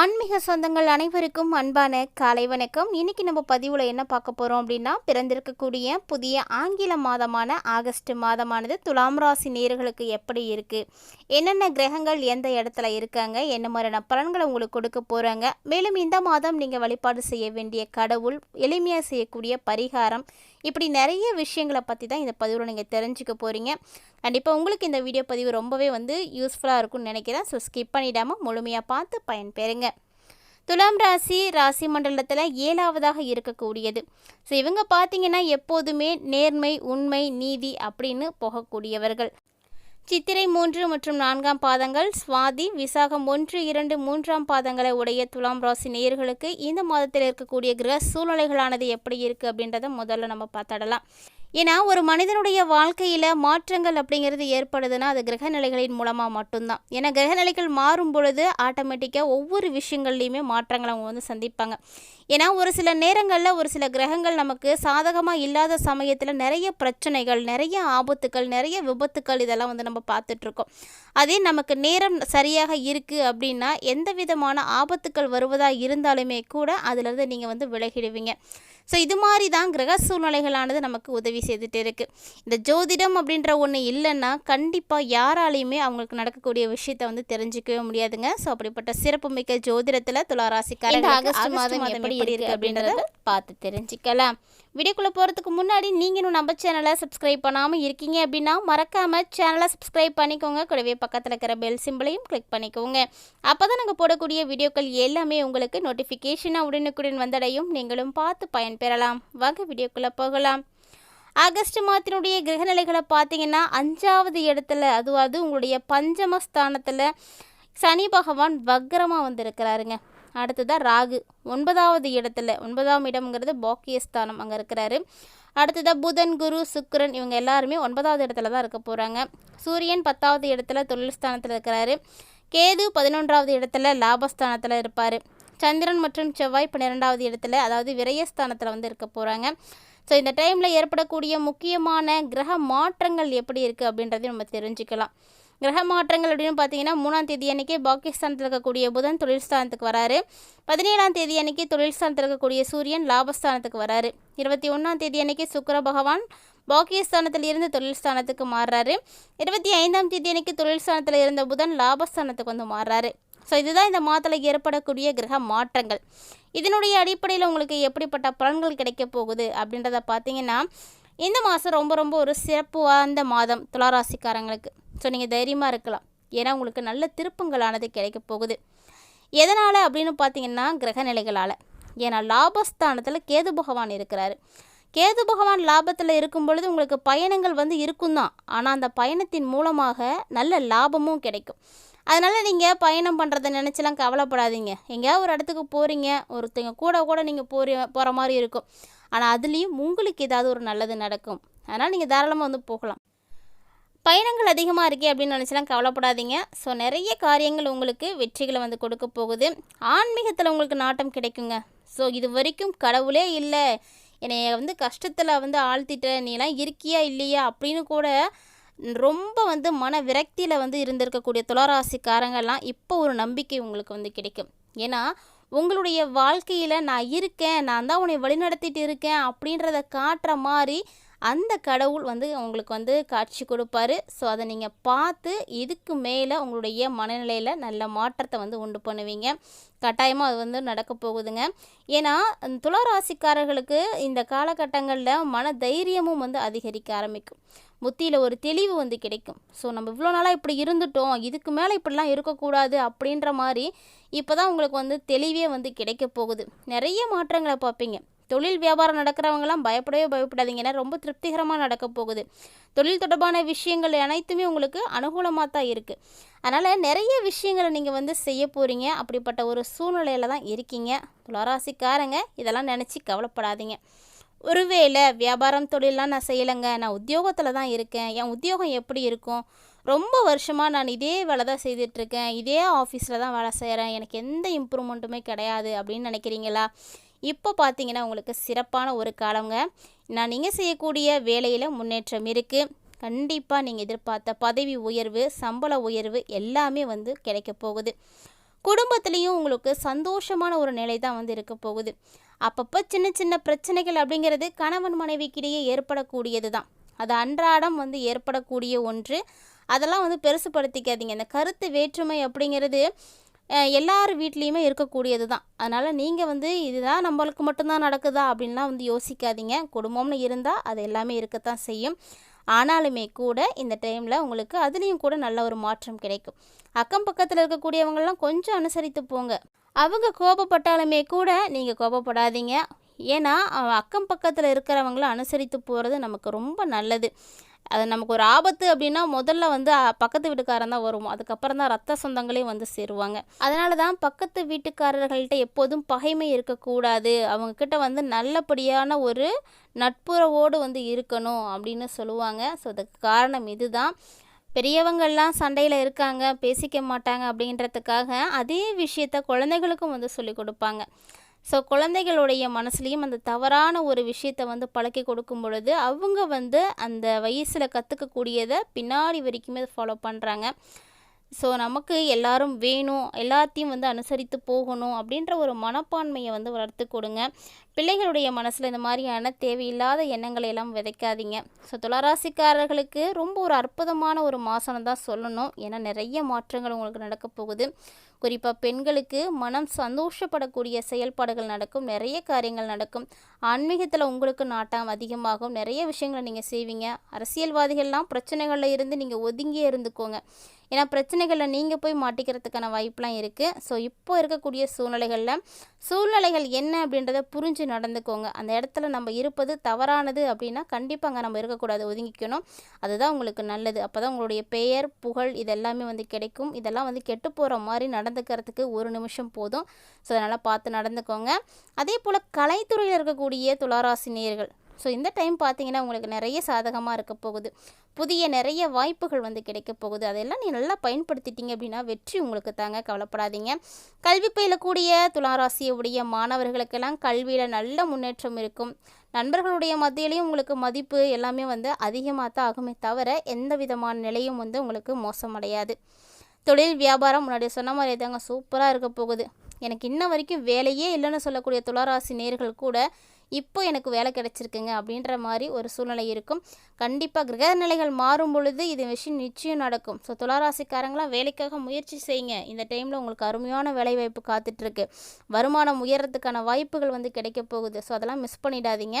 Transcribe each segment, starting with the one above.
ஆன்மீக சொந்தங்கள் அனைவருக்கும் அன்பான காலை வணக்கம். இன்னைக்கு நம்ம பதிவில் என்ன பார்க்க போகிறோம் அப்படின்னா பிறந்திருக்கக்கூடிய புதிய ஆங்கில மாதமான ஆகஸ்ட் மாதமானது துலாம் ராசி நேர்களுக்கு எப்படி இருக்குது என்னென்ன கிரகங்கள் எந்த இடத்துல இருக்காங்க? என்ன மாதிரியான பலன்களை உங்களுக்கு கொடுக்க போகிறாங்க மேலும் இந்த மாதம் நீங்கள் வழிபாடு செய்ய வேண்டிய கடவுள் எளிமையாக செய்யக்கூடிய பரிகாரம் இப்படி நிறைய விஷயங்களை பற்றி தான் இந்த பதிவில் நீங்கள் தெரிஞ்சுக்க போகிறீங்க கண்டிப்பாக உங்களுக்கு இந்த வீடியோ பதிவு ரொம்பவே வந்து யூஸ்ஃபுல்லாக இருக்கும்னு நினைக்கிறேன். ஸோ ஸ்கிப் பண்ணிடாமல் முழுமையாக பார்த்து பயன்பெறுங்க. துலாம் ராசி ராசி மண்டலத்தில் ஏழாவதாக இருக்கக்கூடியது. ஸோ இவங்க பார்த்தீங்கன்னா எப்போதுமே நேர்மை உண்மை நீதி அப்படின்னு போகக்கூடியவர்கள். சித்திரை மூன்று மற்றும் நான்காம் பாதங்கள் சுவாதி விசாகம் ஒன்று இரண்டு மூன்றாம் பாதங்களை உடைய துலாம் ராசி நேயர்களுக்கு இந்த மாதத்தில் இருக்கக்கூடிய கிரக சூழ்நிலைகளானது எப்படி இருக்குது அப்படின்றத முதல்ல நம்ம பார்த்துடலாம். ஏன்னா ஒரு மனிதனுடைய வாழ்க்கையில் மாற்றங்கள் அப்படிங்கிறது ஏற்படுதுன்னா அது கிரகநிலைகளின் மூலமாக மட்டும்தான். ஏன்னா கிரகநிலைகள் மாறும் பொழுது ஆட்டோமேட்டிக்காக ஒவ்வொரு விஷயங்கள்லையுமே மாற்றங்களை அவங்க வந்து சந்திப்பாங்க. ஏன்னா ஒரு சில நேரங்களில் ஒரு சில கிரகங்கள் நமக்கு சாதகமாக இல்லாத சமயத்தில் நிறைய பிரச்சனைகள் நிறைய ஆபத்துக்கள் நிறைய விபத்துக்கள் இதெல்லாம் வந்து நம்ம பார்த்துட்ருக்கோம். அதே நமக்கு நேரம் சரியாக இருக்குது அப்படின்னா எந்த விதமான ஆபத்துக்கள் வருவதாக இருந்தாலுமே கூட அதிலிருந்து நீங்கள் வந்து விலகிடுவீங்க. ஸோ இது மாதிரி தான் கிரக சூழ்நிலைகளானது நமக்கு உதவி செய்துட்டு இருக்குது இந்த ஜோதிடம் அப்படின்ற ஒன்று இல்லைன்னா கண்டிப்பாக யாராலையுமே அவங்களுக்கு நடக்கக்கூடிய விஷயத்தை வந்து தெரிஞ்சுக்கவே முடியாதுங்க. ஸோ அப்படிப்பட்ட சிறப்புமிக்க ஜோதிடத்தில் துளாராசிக்காரங்க ஆகஸ்ட் மாதம் எப்படி இருக்குது அப்படின்றத பார்த்து தெரிஞ்சுக்கலாம். வீடியோக்குள்ளே போகிறதுக்கு முன்னாடி நீங்கள் இன்னும் நம்ம சேனலை சப்ஸ்கிரைப் பண்ணாமல் இருக்கீங்க அப்படின்னா மறக்காமல் சேனலை சப்ஸ்கிரைப் பண்ணிக்கோங்க. கூடவே பக்கத்தில் இருக்கிற பெல் சிம்பிளையும் கிளிக் பண்ணிக்கோங்க. அப்போ தான் நாங்கள் போடக்கூடிய வீடியோக்கள் எல்லாமே உங்களுக்கு நோட்டிஃபிகேஷனாக உடனுக்குடன் வந்தடையும். நீங்களும் பார்த்து பயன்பெறலாம். வாங்க வீடியோக்குள்ளே போகலாம். ஆகஸ்ட் மாதத்தினுடைய கிரகநிலைகளை பார்த்தீங்கன்னா அஞ்சாவது இடத்துல அதுவாது உங்களுடைய பஞ்சமஸ்தானத்தில் சனி பகவான் வக்ரமாக வந்திருக்கிறாருங்க. அடுத்ததாக ராகு. ஒன்பதாவது இடத்துல ஒன்பதாம் இடம்ங்கிறது பாக்கியஸ்தானம் அங்கே இருக்கிறாரு. அடுத்ததாக புதன் குரு சுக்கரன் இவங்க எல்லாருமே ஒன்பதாவது இடத்துல தான் இருக்க போகிறாங்க சூரியன் பத்தாவது இடத்துல தொழில் ஸ்தானத்தில் இருக்கிறாரு. கேது பதினொன்றாவது இடத்துல லாபஸ்தானத்தில் இருப்பார். சந்திரன் மற்றும் செவ்வாய் பன்னிரெண்டாவது இடத்துல அதாவது விரயஸ்தானத்தில் வந்து இருக்க போகிறாங்க ஸோ இந்த டைமில் ஏற்படக்கூடிய முக்கியமான கிரக மாற்றங்கள் எப்படி இருக்குது அப்படின்றதையும் நம்ம தெரிஞ்சுக்கலாம். கிரக மாற்றங்கள் அப்படின்னு பார்த்தீங்கன்னா மூணாம் தேதி அன்னைக்கு பாகிஸ்தானத்தில் இருக்கக்கூடிய புதன் தொழில் ஸ்தானத்துக்கு வராரு. பதினேழாம் தேதி அன்னைக்கு தொழில் ஸ்தானத்தில் இருக்கக்கூடிய சூரியன் லாபஸ்தானத்துக்கு வராரு. இருபத்தி ஒன்றாம் தேதி அன்னைக்கு சுக்கர பகவான் பாக்கியஸ்தானத்தில் இருந்து தொழில் ஸ்தானத்துக்கு மாறுறாரு. இருபத்தி ஐந்தாம் தேதி அன்னைக்கு தொழில் ஸ்தானத்தில் இருந்த புதன் லாபஸ்தானத்துக்கு வந்து மாறுறாரு. ஸோ இதுதான் இந்த மாதத்தில் ஏற்படக்கூடிய கிரக மாற்றங்கள். இதனுடைய அடிப்படையில் உங்களுக்கு எப்படிப்பட்ட பலன்கள் கிடைக்க போகுது அப்படின்றத பார்த்தீங்கன்னா இந்த மாதம் ரொம்ப ரொம்ப ஒரு சிறப்பு வாய்ந்த மாதம் துளாராசிக்காரங்களுக்கு. ஸோ நீங்கள் தைரியமாக இருக்கலாம். ஏன்னா உங்களுக்கு நல்ல திருப்பங்களானது கிடைக்க போகுது. எதனால் அப்படின்னு பார்த்தீங்கன்னா கிரகநிலைகளால் ஏன்னா லாபஸ்தானத்தில் கேது பகவான் இருக்கிறாரு. கேது பகவான் லாபத்தில் இருக்கும் பொழுது உங்களுக்கு பயணங்கள் வந்து இருக்கும் தான். ஆனால் அந்த பயணத்தின் மூலமாக நல்ல லாபமும் கிடைக்கும். அதனால் நீங்கள் பயணம் பண்ணுறதை நினச்சிலாம் கவலைப்படாதீங்க. எங்கேயாவது ஒரு இடத்துக்கு போகிறீங்க ஒருத்தங்க கூட கூட நீங்கள் போறி போகிற மாதிரி இருக்கும். ஆனால் அதுலேயும் உங்களுக்கு ஏதாவது ஒரு நல்லது நடக்கும். அதனால் நீங்கள் தாராளமாக வந்து போகலாம். பயணங்கள் அதிகமாக இருக்கே அப்படின்னு நினச்சிலாம் கவலைப்படாதீங்க. ஸோ நிறைய காரியங்கள் உங்களுக்கு வெற்றிகளை வந்து கொடுக்க போகுது. ஆன்மீகத்தில் உங்களுக்கு நாட்டம் கிடைக்குங்க. ஸோ இது வரைக்கும் கடவுளே இல்லை. என்னை வந்து கஷ்டத்தில் வந்து ஆழ்த்திட்ட நீலாம் இருக்கியா இல்லையா அப்படின்னு கூட ரொம்ப வந்து மன விரக்தியில் வந்து இருந்திருக்கக்கூடிய துளாராசிக்காரங்கள்லாம் இப்போ ஒரு நம்பிக்கை உங்களுக்கு வந்து கிடைக்கும். ஏன்னா உங்களுடைய வாழ்க்கையில் நான் இருக்கேன் நான் தான் உன்னை வழிநடத்திட்டு இருக்கேன் அப்படின்றத காட்டுற மாதிரி அந்த கடவுள் வந்து உங்களுக்கு வந்து காட்சி கொடுப்பாரு. ஸோ அதை நீங்கள் பார்த்து இதுக்கு மேலே உங்களுடைய மனநிலையில் நல்ல மாற்றத்தை வந்து உண்டு பண்ணுவீங்க. கட்டாயமாக அது வந்து நடக்க போகுதுங்க. ஏன்னா துளராசிக்காரர்களுக்கு இந்த காலகட்டங்களில் மன தைரியமும் வந்து அதிகரிக்க ஆரம்பிக்கும். புத்தியில் ஒரு தெளிவு வந்து கிடைக்கும். ஸோ நம்ம இவ்வளோ நாளாக இப்படி இருந்துட்டோம். இதுக்கு மேலே இப்படிலாம் இருக்கக்கூடாது அப்படின்ற மாதிரி இப்போ தான் உங்களுக்கு வந்து தெளிவே வந்து கிடைக்க போகுது. நிறைய மாற்றங்களை பார்ப்பீங்க. தொழில் வியாபாரம் நடக்கிறவங்களாம் பயப்படவே பயப்படாதீங்க. ஏன்னா ரொம்ப திருப்திகரமாக நடக்க போகுது. தொழில் தொடர்பான விஷயங்கள் அனைத்துமே உங்களுக்கு அனுகூலமாக தான் இருக்குது அதனால் நிறைய விஷயங்களை நீங்கள் வந்து செய்ய போகிறீங்க அப்படிப்பட்ட ஒரு சூழ்நிலையில் தான் இருக்கீங்க. துளாராசிக்காரங்க இதெல்லாம் நினச்சி கவலைப்படாதீங்க. ஒருவேளை வியாபாரம் தொழிலெலாம் நான் செய்யலைங்க. நான் உத்தியோகத்தில் தான் இருக்கேன். என் உத்தியோகம் எப்படி இருக்கும்? ரொம்ப வருஷமாக நான் இதே வேலை தான் செய்துட்ருக்கேன் இதே ஆஃபீஸில் தான் வேலை செய்கிறேன் எனக்கு எந்த இம்ப்ரூவ்மெண்ட்டுமே கிடையாது அப்படின்னு நினைக்கிறீங்களா? இப்போ பார்த்தீங்கன்னா உங்களுக்கு சிறப்பான ஒரு காலங்க. நான் நீங்கள் செய்யக்கூடிய வேலையில் முன்னேற்றம் இருக்குது கண்டிப்பாக நீங்கள் எதிர்பார்த்த பதவி உயர்வு சம்பள உயர்வு எல்லாமே வந்து கிடைக்க போகுது. குடும்பத்துலேயும் உங்களுக்கு சந்தோஷமான ஒரு நிலை தான் வந்து இருக்க போகுது. அப்பப்போ சின்ன சின்ன பிரச்சனைகள் அப்படிங்கிறது கணவன் மனைவிக்கிடையே ஏற்படக்கூடியது தான். அது அன்றாடம் வந்து ஏற்படக்கூடிய ஒன்று. அதெல்லாம் வந்து பெருசுப்படுத்திக்காதீங்க இந்த கருத்து வேற்றுமை அப்படிங்கிறது எல்லார் வீட்லேயுமே இருக்கக்கூடியது தான் அதனால் நீங்கள் வந்து இதுதான் நம்மளுக்கு மட்டும்தான் நடக்குதா அப்படின்லாம் வந்து யோசிக்காதீங்க. குடும்பம்னு இருந்தால் அது எல்லாமே இருக்கத்தான் செய்யும். ஆனாலுமே கூட இந்த டைமில் உங்களுக்கு அதுலேயும் கூட நல்ல ஒரு மாற்றம் கிடைக்கும். அக்கம் பக்கத்தில் இருக்கக்கூடியவங்கெல்லாம் கொஞ்சம் அனுசரித்து போங்க. அவங்க கோபப்பட்டாலுமே கூட நீங்கள் கோபப்படாதீங்க. ஏன்னா அக்கம் பக்கத்தில் இருக்கிறவங்கள அனுசரித்து போகிறது நமக்கு ரொம்ப நல்லது. அது நமக்கு ஒரு ஆபத்து அப்படின்னா முதல்ல வந்து பக்கத்து வீட்டுக்காரன் தான் வருவோம் அதுக்கப்புறம் தான் ரத்த சொந்தங்களையும் வந்து சேருவாங்க. அதனால தான் பக்கத்து வீட்டுக்காரர்கள்ட்ட எப்போதும் பகைமை இருக்கக்கூடாது. அவங்கக்கிட்ட வந்து நல்லபடியான ஒரு நட்புறவோடு வந்து இருக்கணும் அப்படின்னு சொல்லுவாங்க. ஸோ அதுக்கு காரணம் இதுதான். பெரியவங்கள்லாம் சண்டையில் இருக்காங்க பேசிக்க மாட்டாங்க அப்படின்றதுக்காக அதே விஷயத்த குழந்தைகளுக்கும் வந்து சொல்லி கொடுப்பாங்க. ஸோ குழந்தைகளுடைய மனசுலேயும் அந்த தவறான ஒரு விஷயத்தை வந்து பழக்கி கொடுக்கும் பொழுது அவங்க வந்து அந்த வயசில் கற்றுக்கக்கூடியதை பின்னாடி வரைக்குமே ஃபாலோ பண்ணுறாங்க ஸோ நமக்கு எல்லாரும் வேணும் எல்லாத்தையும் வந்து அனுசரித்து போகணும் அப்படின்ற ஒரு மனப்பான்மையை வந்து வளர்த்து கொடுங்க. பிள்ளைகளுடைய மனசில் இந்த மாதிரியான தேவையில்லாத எண்ணங்களை எல்லாம் விதைக்காதீங்க. ஸோ துளராசிக்காரர்களுக்கு ரொம்ப ஒரு அற்புதமான ஒரு மாதம் தான் சொல்லணும். ஏன்னா நிறைய மாற்றங்கள் உங்களுக்கு நடக்க போகுது. குறிப்பாக பெண்களுக்கு மனம் சந்தோஷப்படக்கூடிய செயல்பாடுகள் நடக்கும் நிறைய காரியங்கள் நடக்கும். ஆன்மீகத்தில் உங்களுக்கு நாட்டம் அதிகமாகும். நிறைய விஷயங்களை நீங்கள் செய்வீங்க. அரசியல்வாதிகள்லாம் பிரச்சனைகளில் இருந்து நீங்கள் ஒதுங்கியே இருந்துக்கோங்க. ஏன்னா பிரச்சனைகளில் நீங்கள் போய் மாட்டிக்கிறதுக்கான வாய்ப்பெலாம் இருக்குது ஸோ இப்போ இருக்கக்கூடிய சூழ்நிலைகளில் சூழ்நிலைகள் என்ன அப்படின்றத புரிஞ்சு நடந்துக்கோங்க. அந்த இடத்துல நம்ம இருப்பது தவறானது அப்படின்னா கண்டிப்பாக அங்கே நம்ம இருக்கக்கூடாது. ஒதுங்கிக்கணும். அதுதான் உங்களுக்கு நல்லது. அப்போ தான் உங்களுடைய பெயர் புகழ் இதெல்லாமே வந்து கிடைக்கும். இதெல்லாம் வந்து கெட்டு போகிற மாதிரி நடந்துக்கிறதுக்கு ஒரு நிமிஷம் போதும். ஸோ அதனால் பார்த்து நடந்துக்கோங்க. அதே போல் கலைத்துறையில் இருக்கக்கூடிய துளாராசி நேர்கள் ஸோ இந்த டைம் பார்த்தீங்கன்னா உங்களுக்கு நிறைய சாதகமாக இருக்க போகுது. புதிய நிறைய வாய்ப்புகள் வந்து கிடைக்க போகுது. அதெல்லாம் நீ நல்லா பயன்படுத்திட்டீங்க அப்படின்னா வெற்றி உங்களுக்கு தாங்க கவலைப்படாதீங்க. கல்வி பயிலக்கூடிய துளாராசியுடைய மாணவர்களுக்கெல்லாம் கல்வியில் நல்ல முன்னேற்றம் இருக்கும். நண்பர்களுடைய மத்தியிலையும் உங்களுக்கு மதிப்பு எல்லாமே வந்து அதிகமாக தான் ஆகுமே தவிர எந்த விதமான நிலையும் வந்து உங்களுக்கு மோசமடையாது. தொழில் வியாபாரம் முன்னாடி சொன்ன மாதிரி தாங்க சூப்பராக இருக்க போகுது. எனக்கு இன்ன வரைக்கும் வேலையே இல்லைன்னு சொல்லக்கூடிய துளராசி நேர்கள் கூட இப்போ எனக்கு வேலை கிடச்சிருக்குங்க அப்படின்ற மாதிரி ஒரு சூழ்நிலை இருக்கும். கண்டிப்பாக கிரக நிலைகள் மாறும் பொழுது இது விஷயம் நிச்சயம் நடக்கும். ஸோ துளாராசிக்காரங்களாம் வேலைக்காக முயற்சி செய்யுங்க. இந்த டைமில் உங்களுக்கு அருமையான வேலைவாய்ப்பு காத்துட்ருக்கு வருமானம் உயர்றதுக்கான வாய்ப்புகள் வந்து கிடைக்க போகுது. ஸோ அதெல்லாம் மிஸ் பண்ணிடாதீங்க.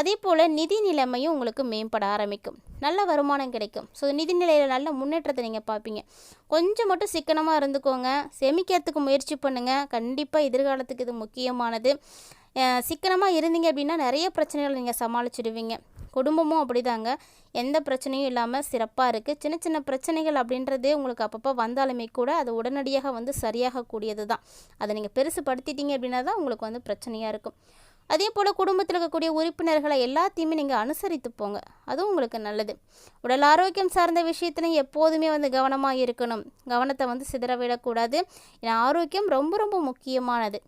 அதே போல் நிதி நிலைமையும் உங்களுக்கு மேம்பட ஆரம்பிக்கும். நல்ல வருமானம் கிடைக்கும். ஸோ நிதி நிலையில் நல்ல முன்னேற்றத்தை நீங்கள் பார்ப்பீங்க. கொஞ்சம் மட்டும் சிக்கனமாக இருந்துக்கோங்க. சேமிக்கிறதுக்கு முயற்சி பண்ணுங்கள் கண்டிப்பாக எதிர்காலத்துக்கு இது முக்கியமானது. சிக்கனமாக இருந்தீங்க அப்படின்னா நிறைய பிரச்சனைகளை நீங்கள் சமாளிச்சிடுவீங்க. குடும்பமும் அப்படிதாங்க. எந்த பிரச்சனையும் இல்லாமல் சிறப்பாக இருக்குது சின்ன சின்ன பிரச்சனைகள் அப்படின்றதே உங்களுக்கு அப்பப்போ வந்தாலுமே கூட அது உடனடியாக வந்து சரியாகக்கூடியது தான் அதை நீங்கள் பெருசுப்படுத்திட்டீங்க அப்படின்னா தான் உங்களுக்கு வந்து பிரச்சனையாக இருக்கும். அதே போல் குடும்பத்தில் இருக்கக்கூடிய உறுப்பினர்களை எல்லாத்தையுமே நீங்கள் அனுசரித்து போங்க. அதுவும் உங்களுக்கு நல்லது. உடல் ஆரோக்கியம் சார்ந்த விஷயத்துலையும் எப்போதுமே வந்து கவனமாக இருக்கணும். கவனத்தை வந்து சிதற விடக்கூடாது. ஏன்னா ஆரோக்கியம் ரொம்ப ரொம்ப முக்கியமானது.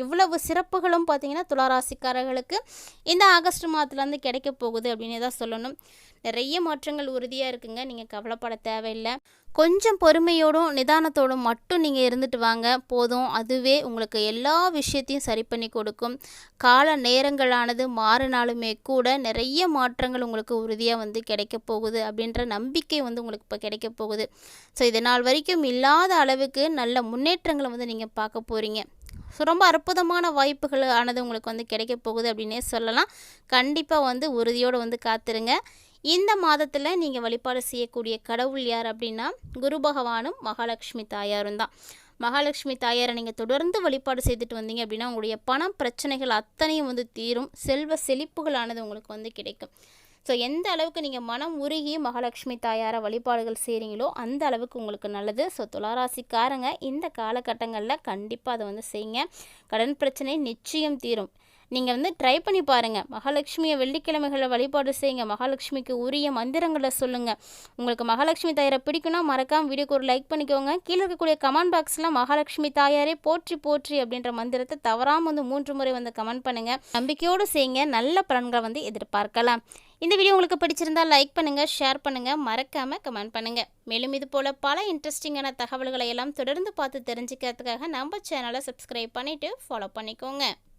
இவ்வளவு சிறப்புகளும் பார்த்தீங்கன்னா துளாராசிக்காரர்களுக்கு இந்த ஆகஸ்ட் மாதத்துலேருந்து கிடைக்க போகுது அப்படின்னு தான் சொல்லணும். நிறைய மாற்றங்கள் உறுதியாக இருக்குங்க. நீங்கள் கவலைப்பட தேவையில்லை. கொஞ்சம் பொறுமையோடும் நிதானத்தோடும் மட்டும் நீங்கள் இருந்துட்டு வாங்க. போதும். அதுவே உங்களுக்கு எல்லா விஷயத்தையும் சரி பண்ணி கொடுக்கும். கால நேரங்களானது மாறினாலுமே கூட நிறைய மாற்றங்கள் உங்களுக்கு உறுதியாக வந்து கிடைக்க போகுது அப்படின்ற நம்பிக்கை வந்து உங்களுக்கு இப்போ கிடைக்க போகுது. ஸோ இது நாள் வரைக்கும் இல்லாத அளவுக்கு நல்ல முன்னேற்றங்களை வந்து நீங்கள் பார்க்க போகிறீங்க ஸோ ரொம்ப அற்புதமான வாய்ப்புகள் ஆனது உங்களுக்கு வந்து கிடைக்க போகுது அப்படின்னே சொல்லலாம். கண்டிப்பாக வந்து உறுதியோடு வந்து காத்துருங்க. இந்த மாதத்தில் நீங்கள் வழிபாடு செய்யக்கூடிய கடவுள் யார் அப்படின்னா குரு பகவானும் மகாலட்சுமி தாயாரும் தான். மகாலட்சுமி தாயாரை நீங்கள் தொடர்ந்து வழிபாடு செய்துட்டு வந்தீங்க அப்படின்னா உங்களுடைய பணம் பிரச்சனைகள் அத்தனையும் வந்து தீரும். செல்வ செழிப்புகளானது உங்களுக்கு வந்து கிடைக்கும். ஸோ எந்த அளவுக்கு நீங்கள் மனம் உருகி மகாலட்சுமி தாயாரை வழிபாடுகள் செய்கிறீங்களோ அந்த அளவுக்கு உங்களுக்கு நல்லது. ஸோ துளாராசிக்காரங்க இந்த காலகட்டங்களில் கண்டிப்பாக அதை வந்து செய்யுங்க கடன் பிரச்சனை நிச்சயம் தீரும். நீங்கள் வந்து ட்ரை பண்ணி பாருங்கள் மகாலட்சுமியை வெள்ளிக்கிழமைகளில் வழிபாடு செய்யுங்க. மகாலட்சுமிக்கு உரிய மந்திரங்களை சொல்லுங்கள் உங்களுக்கு மகாலட்சுமி தாயாரை பிடிக்கும்னா மறக்காமல் வீடியோக்கு ஒரு லைக் பண்ணிக்கோங்க. கீழே இருக்கக்கூடிய கமெண்ட் பாக்ஸில் மகாலட்சுமி தாயாரே போற்றி போற்றி அப்படின்ற மந்திரத்தை தவறாமல் வந்து மூன்று முறை வந்து கமெண்ட் பண்ணுங்கள் நம்பிக்கையோடு செய்யுங்க. நல்ல பலன்களை வந்து எதிர்பார்க்கலாம். இந்த வீடியோ உங்களுக்கு பிடிச்சிருந்தா லைக் பண்ணுங்கள் ஷேர் பண்ணுங்கள் மறக்காமல் கமெண்ட் பண்ணுங்கள் மேலும் இது போல் பல இன்ட்ரெஸ்டிங்கான தகவல்களை எல்லாம் தொடர்ந்து பார்த்து தெரிஞ்சுக்கிறதுக்காக நம்ம சேனலை சப்ஸ்கிரைப் பண்ணிவிட்டு ஃபாலோ பண்ணிக்கோங்க.